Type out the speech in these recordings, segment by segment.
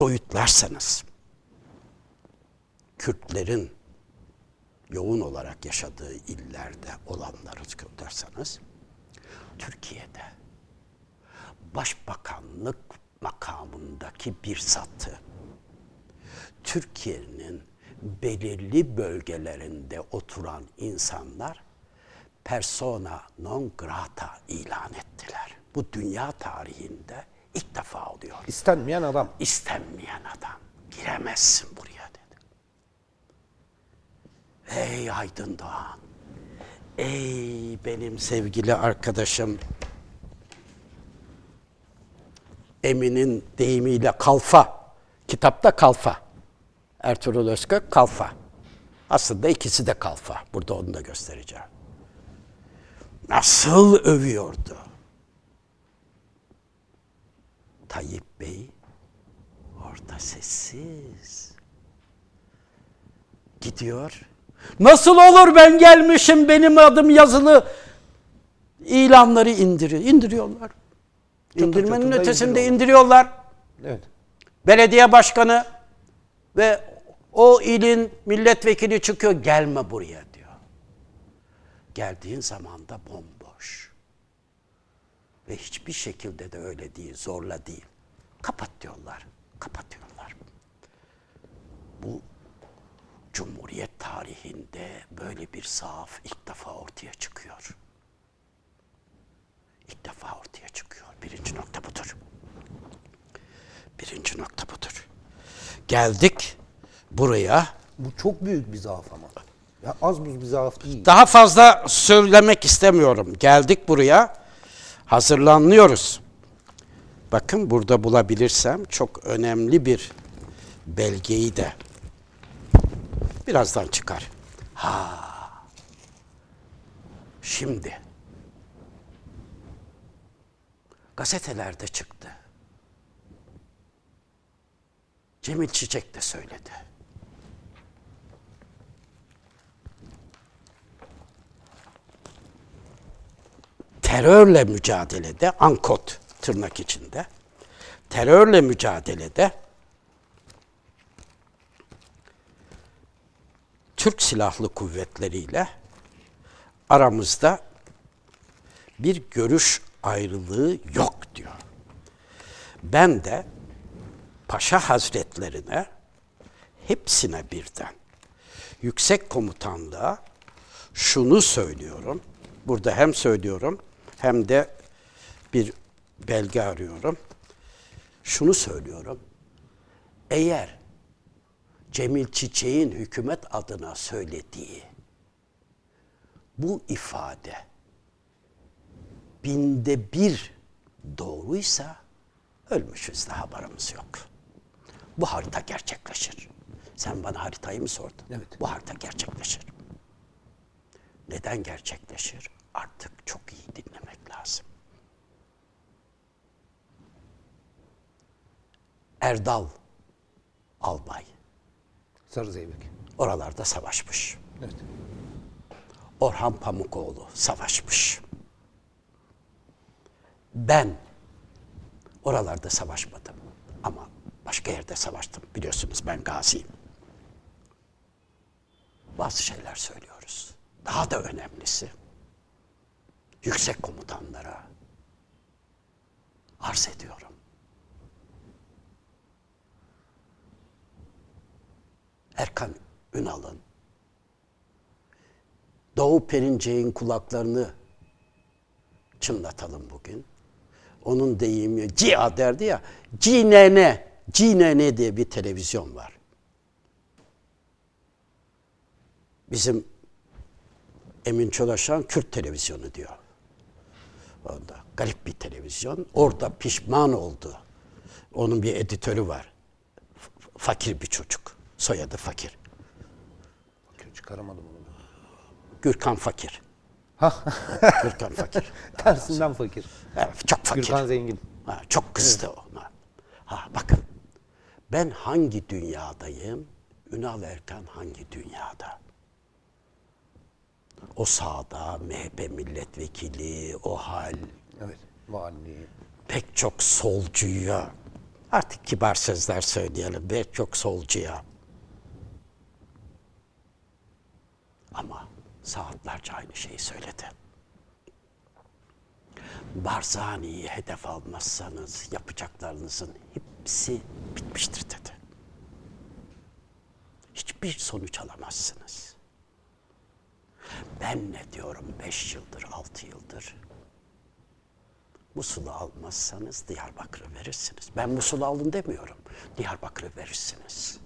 boyutlarsanız Kürtlerin yoğun olarak yaşadığı illerde olanları kırdarsanız Türkiye'de başbakanlık makamındaki bir satı Türkiye'nin belirli bölgelerinde oturan insanlar persona non grata ilan ettiler. Bu dünya tarihinde ilk defa oluyor. İstenmeyen adam. İstenmeyen adam giremezsin buraya dedi. Ey Aydın Doğan, ey benim sevgili arkadaşım Emin'in deyimiyle kalfa, kitapta kalfa. Ertuğrul Özkök kalfa. Aslında ikisi de kalfa. Burada onu da göstereceğim. Nasıl övüyordu? Tayyip Bey orada sessiz. Gidiyor. Nasıl olur ben gelmişim benim adım yazılı ilanları indiriyor. İndiriyorlar. İndirmenin çatında ötesinde indiriyorlar. indiriyorlar. Evet. Belediye başkanı ve o ilin milletvekili çıkıyor gelme buraya diyor. Geldiğin zaman da bomboş. Ve hiçbir şekilde de öyle değil, zorla değil. Kapat diyorlar, kapatıyorlar. Bu Cumhuriyet tarihinde böyle bir zaaf ilk defa ortaya çıkıyor. İlk defa ortaya çıkıyor. Birinci nokta budur. Birinci nokta budur. Geldik buraya. Bu çok büyük bir zaaf ama. Ya az buz bir zaaf değil. Daha fazla söylemek istemiyorum. Geldik buraya. Hazırlanıyoruz. Bakın burada bulabilirsem çok önemli bir belgeyi de birazdan çıkar. Ha. Şimdi gazetelerde çıktı. Cemil Çiçek de söyledi. Terörle mücadelede, ankot tırnak içinde, terörle mücadelede Türk Silahlı Kuvvetleriyle aramızda bir görüş ayrılığı yok diyor. Ben de Paşa Hazretlerine hepsine birden yüksek komutanlığa şunu söylüyorum. Burada hem söylüyorum hem de bir belge arıyorum. Şunu söylüyorum. Eğer Cemil Çiçek'in hükümet adına söylediği bu ifade binde bir doğruysa ölmüşüz de haberimiz yok. Bu harita gerçekleşir. Sen bana haritayı mı sordun? Evet. Bu harita gerçekleşir. Neden gerçekleşir? Artık çok iyi dinlemek Erdal Albay Sarı Zeybek. oralarda savaşmış. Evet. Orhan Pamukoğlu savaşmış. Ben oralarda savaşmadım ama başka yerde savaştım. Biliyorsunuz ben gaziyim. Bazı şeyler söylüyoruz. Daha da önemlisi yüksek komutanlara arz ediyorum. Erkan Ünal'ın Doğu Perinçek'in kulaklarını çınlatalım bugün. Onun deyimi Cia derdi ya. CNN, CNN diye bir televizyon var. Bizim Emin Çolaşan Kürt televizyonu diyor. Orada garip bir televizyon. Orada pişman oldu. Onun bir editörü var. Fakir bir çocuk. Soyadı Fakir. Çıkaramadım onu. Gürkan Fakir. Gürkan Fakir. Tersinden fakir. Evet, çok fakir. Gürkan zengin. Ha, çok kızdı ona. Ha, bakın ben hangi dünyadayım? Ünal Erkan hangi dünyada? O sağda MHP milletvekili, o hal Evet. Vali. pek çok solcuya Artık kibar sözler söyleyelim ve çok solcuya. Ama saatlerce aynı şeyi söyledi. Barzani'yi hedef almazsanız yapacaklarınızın hepsi bitmiştir dedi. Hiçbir sonuç alamazsınız. Ben ne diyorum beş yıldır, altı yıldır? Musul'u almazsanız Diyarbakır'ı verirsiniz. Ben Musul'u alın demiyorum. Diyarbakır'ı verirsiniz.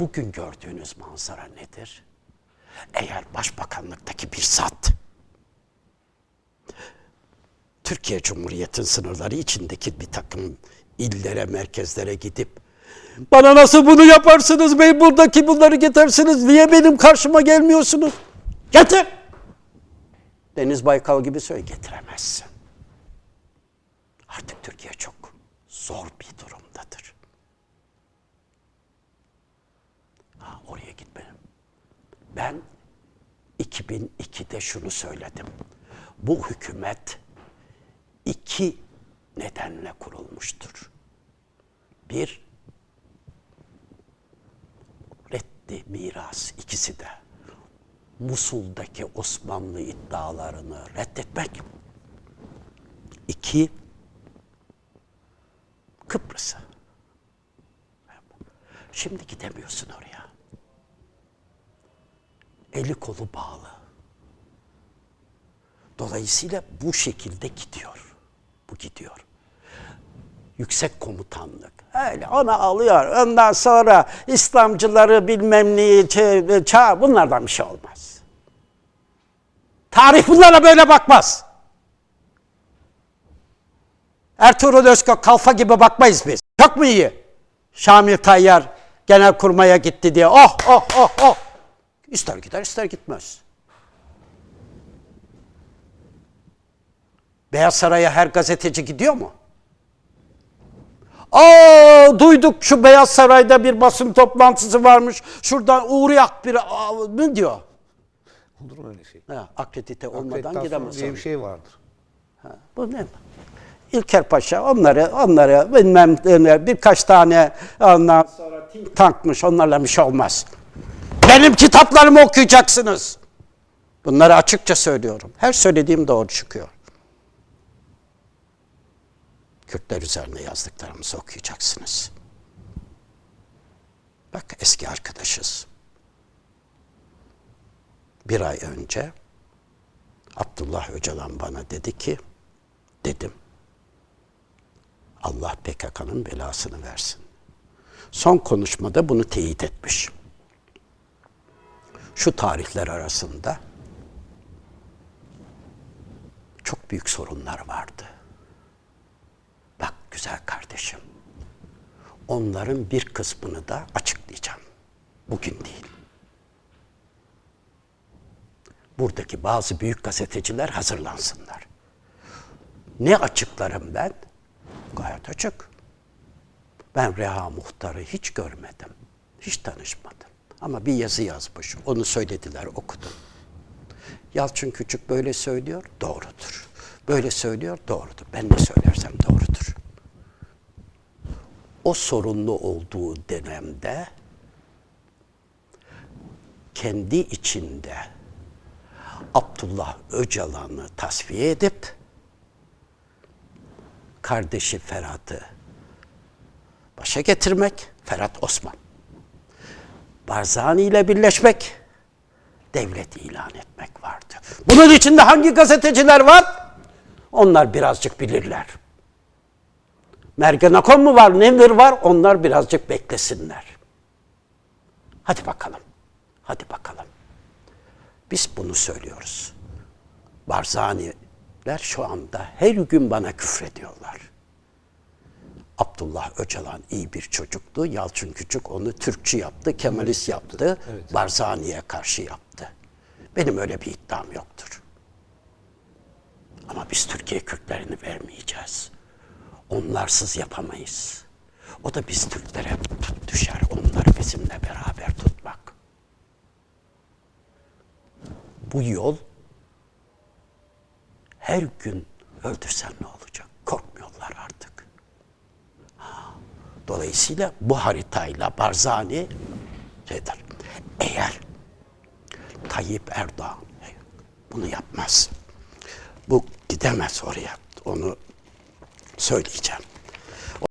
Bugün gördüğünüz manzara nedir? Eğer başbakanlıktaki bir zat Türkiye Cumhuriyeti'nin sınırları içindeki bir takım illere, merkezlere gidip bana nasıl bunu yaparsınız bey buradaki bunları getirsiniz niye benim karşıma gelmiyorsunuz? Getir! Deniz Baykal gibi söyle getiremezsin. Artık Türkiye çok zor bir durumdadır. Ha, oraya gitmedim. Ben 2002'de şunu söyledim. Bu hükümet iki nedenle kurulmuştur. Bir, reddi miras ikisi de. Musul'daki Osmanlı iddialarını reddetmek. İki, Kıbrıs'ı. Şimdi gidemiyorsun oraya. Eli kolu bağlı. Dolayısıyla bu şekilde gidiyor. Bu gidiyor. Yüksek komutanlık. Öyle onu alıyor. Ondan sonra İslamcıları bilmem neyi çağ bunlardan bir şey olmaz. Tarih bunlara böyle bakmaz. Ertuğrul Özkök kalfa gibi bakmayız biz. Çok mu iyi? Şamil Tayyar genel kurmaya gitti diye. Oh oh oh oh. İster gider ister gitmez. Beyaz Saray'a her gazeteci gidiyor mu? Aa duyduk şu Beyaz Saray'da bir basın toplantısı varmış. Şuradan uğrayak bir ne diyor? Olur mu öyle şey? Ha, akredite olmadan gidemez. diye bir şey vardır. Bu ne? İlker Paşa onları onları bilmem birkaç tane ondan sonra tankmış onlarla bir şey olmaz. Benim kitaplarımı okuyacaksınız. Bunları açıkça söylüyorum. Her söylediğim doğru çıkıyor. Kürtler üzerine yazdıklarımızı okuyacaksınız. Bak eski arkadaşız. Bir ay önce Abdullah Öcalan bana dedi ki, dedim, Allah PKK'nın belasını versin. Son konuşmada bunu teyit etmiş. Şu tarihler arasında çok büyük sorunlar vardı. Bak güzel kardeşim, onların bir kısmını da açıklayacağım. Bugün değil. Buradaki bazı büyük gazeteciler hazırlansınlar. Ne açıklarım ben? Gayet açık. Ben Reha Muhtar'ı hiç görmedim. Hiç tanışmadım. Ama bir yazı yazmış. Onu söylediler, okudum. Yalçın Küçük böyle söylüyor, doğrudur. Böyle söylüyor, doğrudur. Ben ne söylersem doğrudur. O sorunlu olduğu dönemde kendi içinde Abdullah Öcalan'ı tasfiye edip kardeşi Ferhat'ı başa getirmek, Ferhat Osman. Barzani ile birleşmek, devlet ilan etmek vardı. Bunun içinde hangi gazeteciler var? Onlar birazcık bilirler. Mergenakon mu var, Nemir var? Onlar birazcık beklesinler. Hadi bakalım. Hadi bakalım. Biz bunu söylüyoruz. Barzaniler şu anda her gün bana küfrediyorlar. Abdullah Öcalan iyi bir çocuktu. Yalçın Küçük onu Türkçü yaptı, Kemalist yaptı. Barzani'ye karşı yaptı. Benim öyle bir iddiam yoktur. Ama biz Türkiye Kürtlerini vermeyeceğiz. Onlarsız yapamayız. O da biz Türklere düşer. Onları bizimle beraber tutmak. Bu yol her gün öldürsen ne olacak? Korkmuyorlar artık. Ha, Dolayısıyla bu haritayla Barzani şeydir. Eğer Tayyip Erdoğan bunu yapmaz. Bu gidemez oraya. Onu söyleyeceğim.